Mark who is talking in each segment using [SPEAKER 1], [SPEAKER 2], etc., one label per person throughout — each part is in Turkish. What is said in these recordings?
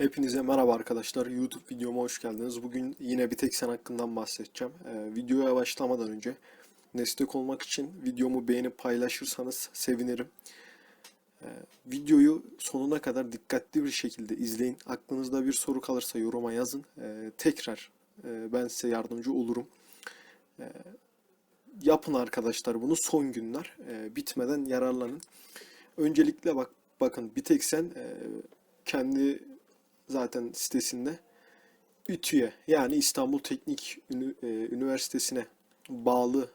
[SPEAKER 1] Hepinize merhaba arkadaşlar. YouTube videoma hoş geldiniz. Bugün yine bir tek sen hakkından bahsedeceğim. Ee, videoya başlamadan önce destek olmak için videomu beğenip paylaşırsanız sevinirim. Ee, videoyu sonuna kadar dikkatli bir şekilde izleyin. Aklınızda bir soru kalırsa yoruma yazın. Ee, tekrar e, ben size yardımcı olurum. Ee, yapın arkadaşlar bunu son günler. Ee, bitmeden yararlanın. Öncelikle bak bakın bir tek sen e, kendi zaten sitesinde İTÜ'ye yani İstanbul Teknik e, Üniversitesi'ne bağlı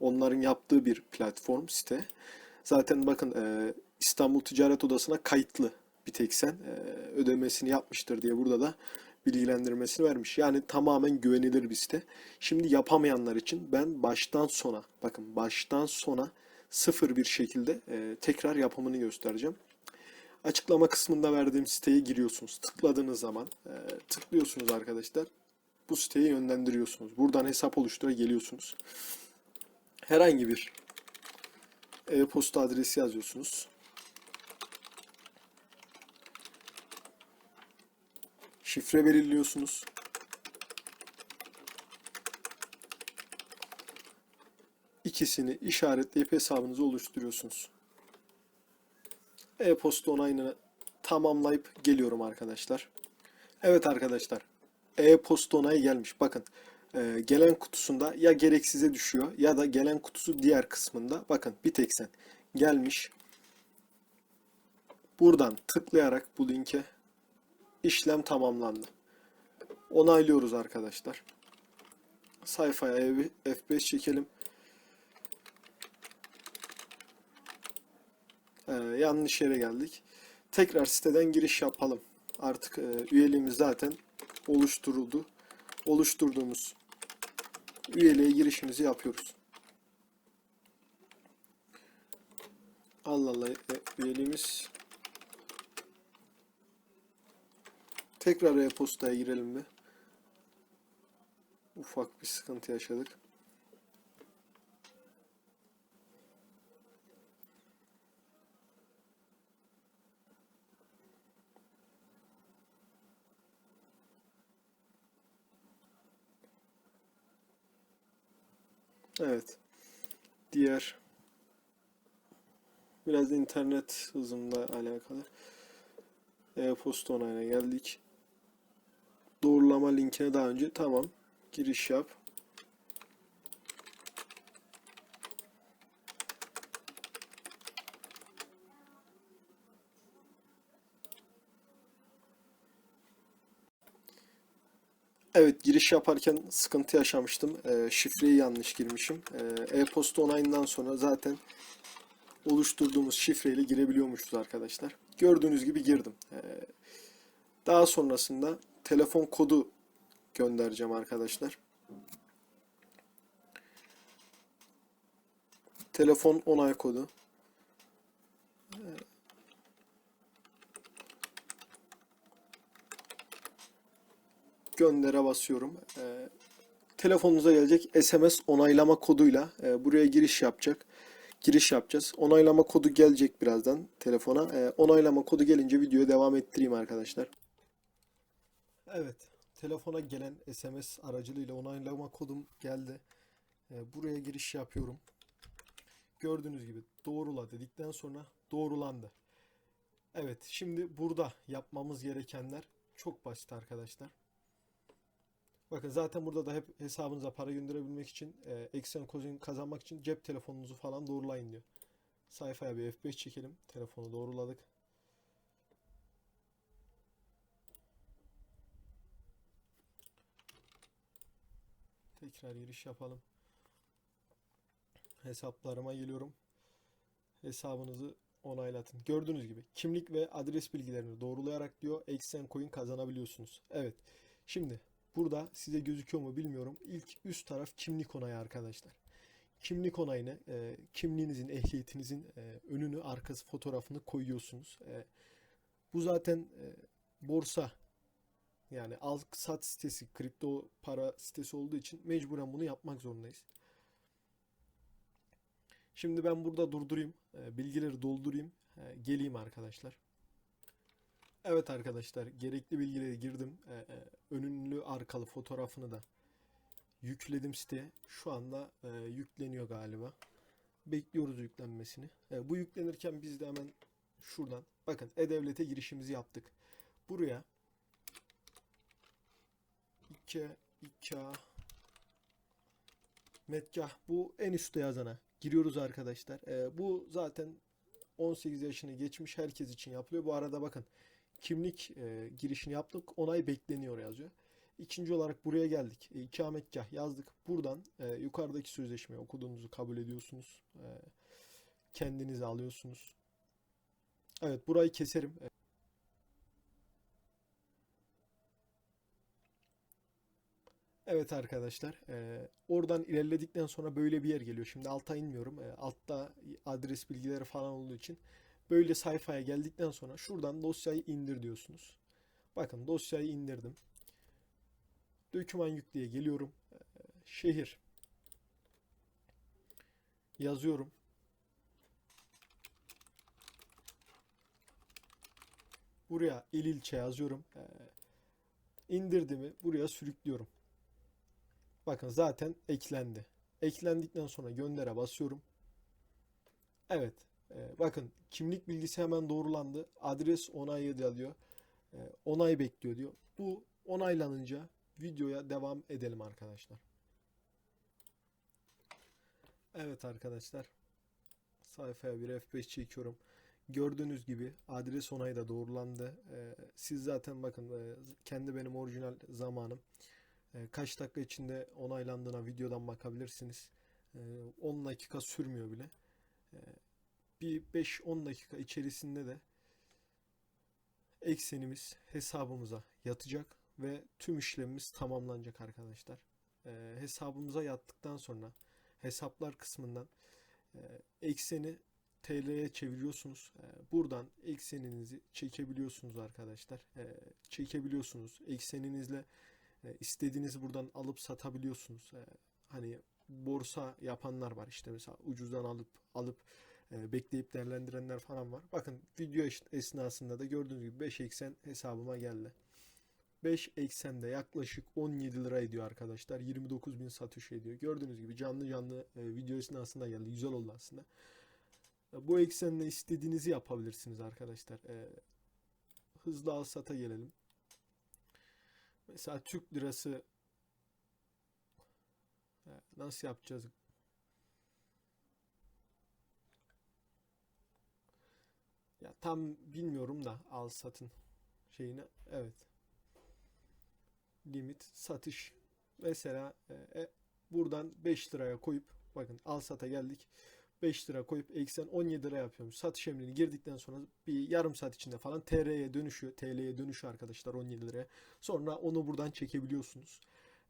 [SPEAKER 1] onların yaptığı bir platform site. Zaten bakın e, İstanbul Ticaret Odası'na kayıtlı bir tek sen e, ödemesini yapmıştır diye burada da bilgilendirmesini vermiş. Yani tamamen güvenilir bir site. Şimdi yapamayanlar için ben baştan sona bakın baştan sona sıfır bir şekilde tekrar yapımını göstereceğim. Açıklama kısmında verdiğim siteye giriyorsunuz. Tıkladığınız zaman e, tıklıyorsunuz arkadaşlar. Bu siteye yönlendiriyorsunuz. Buradan hesap oluştura geliyorsunuz. Herhangi bir e-posta adresi yazıyorsunuz. Şifre belirliyorsunuz. İkisini işaretleyip hesabınızı oluşturuyorsunuz. E-posta onayını tamamlayıp geliyorum arkadaşlar. Evet arkadaşlar. E-posta onayı gelmiş. Bakın e, gelen kutusunda ya gereksize düşüyor ya da gelen kutusu diğer kısmında. Bakın bir tek sen gelmiş. Buradan tıklayarak bu linke işlem tamamlandı. Onaylıyoruz arkadaşlar. Sayfaya bir F5 çekelim. Ee, yanlış yere geldik. Tekrar siteden giriş yapalım. Artık e, üyeliğimiz zaten oluşturuldu. Oluşturduğumuz üyeliğe girişimizi yapıyoruz. Allah Allah e, üyeliğimiz tekrar e-postaya girelim bir. Ufak bir sıkıntı yaşadık. Evet. Diğer biraz internet hızımla alakalı. E-posta onayına geldik. Doğrulama linkine daha önce tamam. Giriş yap. Evet giriş yaparken sıkıntı yaşamıştım. Ee, şifreyi yanlış girmişim. Ee, E-posta onayından sonra zaten oluşturduğumuz şifreyle girebiliyormuşuz arkadaşlar. Gördüğünüz gibi girdim. Ee, daha sonrasında telefon kodu göndereceğim arkadaşlar. Telefon onay kodu. Göndere basıyorum. Ee, telefonunuza gelecek SMS onaylama koduyla e, buraya giriş yapacak. Giriş yapacağız. Onaylama kodu gelecek birazdan telefona. Ee, onaylama kodu gelince videoya devam ettireyim arkadaşlar. Evet, telefona gelen SMS aracılığıyla onaylama kodum geldi. Ee, buraya giriş yapıyorum. Gördüğünüz gibi doğrula dedikten sonra doğrulandı. Evet, şimdi burada yapmamız gerekenler çok basit arkadaşlar. Bakın zaten burada da hep hesabınıza para gönderebilmek için e, Exxon Coin kazanmak için cep telefonunuzu falan doğrulayın diyor. Sayfaya bir F5 çekelim. Telefonu doğruladık. Tekrar giriş yapalım. Hesaplarıma geliyorum. Hesabınızı onaylatın. Gördüğünüz gibi kimlik ve adres bilgilerini doğrulayarak diyor Exxon Coin kazanabiliyorsunuz. Evet. Şimdi Burada size gözüküyor mu bilmiyorum. İlk üst taraf kimlik onayı arkadaşlar. Kimlik onayını, e, kimliğinizin, ehliyetinizin e, önünü, arkası fotoğrafını koyuyorsunuz. E, bu zaten e, borsa yani al sat sitesi, kripto para sitesi olduğu için mecburen bunu yapmak zorundayız. Şimdi ben burada durdurayım, e, bilgileri doldurayım, e, geleyim arkadaşlar. Evet arkadaşlar gerekli bilgileri girdim. Ee, e, önlü arkalı fotoğrafını da yükledim siteye. Şu anda e, yükleniyor galiba. Bekliyoruz yüklenmesini. E, bu yüklenirken biz de hemen şuradan bakın e-devlete girişimizi yaptık. Buraya 2 2 Metcah bu en üstte yazana giriyoruz arkadaşlar. E, bu zaten 18 yaşını geçmiş herkes için yapılıyor. Bu arada bakın kimlik e, girişini yaptık. Onay bekleniyor yazıyor. İkinci olarak buraya geldik. E, ikametgah yazdık. Buradan e, yukarıdaki sözleşmeyi okuduğunuzu kabul ediyorsunuz. E, kendinize alıyorsunuz. Evet burayı keserim. E, Evet arkadaşlar, e, oradan ilerledikten sonra böyle bir yer geliyor. Şimdi alta inmiyorum. E, altta adres bilgileri falan olduğu için böyle sayfaya geldikten sonra şuradan dosyayı indir diyorsunuz. Bakın dosyayı indirdim. Döküman yükleye geliyorum. E, şehir yazıyorum. Buraya il ilçe yazıyorum. E, indirdiğimi buraya sürüklüyorum. Bakın zaten eklendi. Eklendikten sonra göndere basıyorum. Evet. E, bakın kimlik bilgisi hemen doğrulandı. Adres onayı da diyor. E, onay bekliyor diyor. Bu onaylanınca videoya devam edelim arkadaşlar. Evet arkadaşlar. Sayfaya bir F5 çekiyorum. Gördüğünüz gibi adres onayı da doğrulandı. E, siz zaten bakın e, kendi benim orijinal zamanım. Kaç dakika içinde onaylandığına videodan bakabilirsiniz. E, 10 dakika sürmüyor bile. E, bir 5-10 dakika içerisinde de eksenimiz hesabımıza yatacak ve tüm işlemimiz tamamlanacak arkadaşlar. E, hesabımıza yattıktan sonra hesaplar kısmından e, ekseni TL'ye çeviriyorsunuz. E, buradan ekseninizi çekebiliyorsunuz arkadaşlar. E, çekebiliyorsunuz. Ekseninizle e, istediğinizi buradan alıp satabiliyorsunuz. E, hani borsa yapanlar var işte mesela ucuzdan alıp alıp bekleyip değerlendirenler falan var. Bakın video es- esnasında da gördüğünüz gibi 5 eksen hesabıma geldi. 5 eksende yaklaşık 17 lira ediyor arkadaşlar. 29 bin satış ediyor. Gördüğünüz gibi canlı canlı e, video esnasında geldi. Güzel oldu aslında. E, bu eksenle istediğinizi yapabilirsiniz arkadaşlar. E, hızlı al sata gelelim. Mesela Türk lirası e, nasıl yapacağız? Tam bilmiyorum da al satın şeyini. Evet. Limit satış. Mesela e, e, buradan 5 liraya koyup bakın al sata geldik. 5 lira koyup eksen 17 lira yapıyorum. Satış emrini girdikten sonra bir yarım saat içinde falan TR'ye dönüşüyor. TL'ye dönüşüyor arkadaşlar 17 liraya. Sonra onu buradan çekebiliyorsunuz.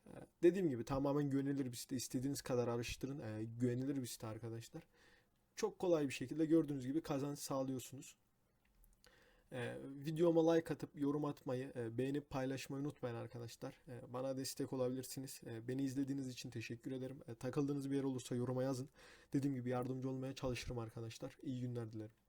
[SPEAKER 1] Ee, dediğim gibi tamamen güvenilir bir site. İstediğiniz kadar araştırın. Ee, güvenilir bir site arkadaşlar. Çok kolay bir şekilde gördüğünüz gibi kazanç sağlıyorsunuz. Ee, videoma like atıp yorum atmayı, e, beğenip paylaşmayı unutmayın arkadaşlar. Ee, bana destek olabilirsiniz. Ee, beni izlediğiniz için teşekkür ederim. Ee, takıldığınız bir yer olursa yoruma yazın. Dediğim gibi yardımcı olmaya çalışırım arkadaşlar. İyi günler dilerim.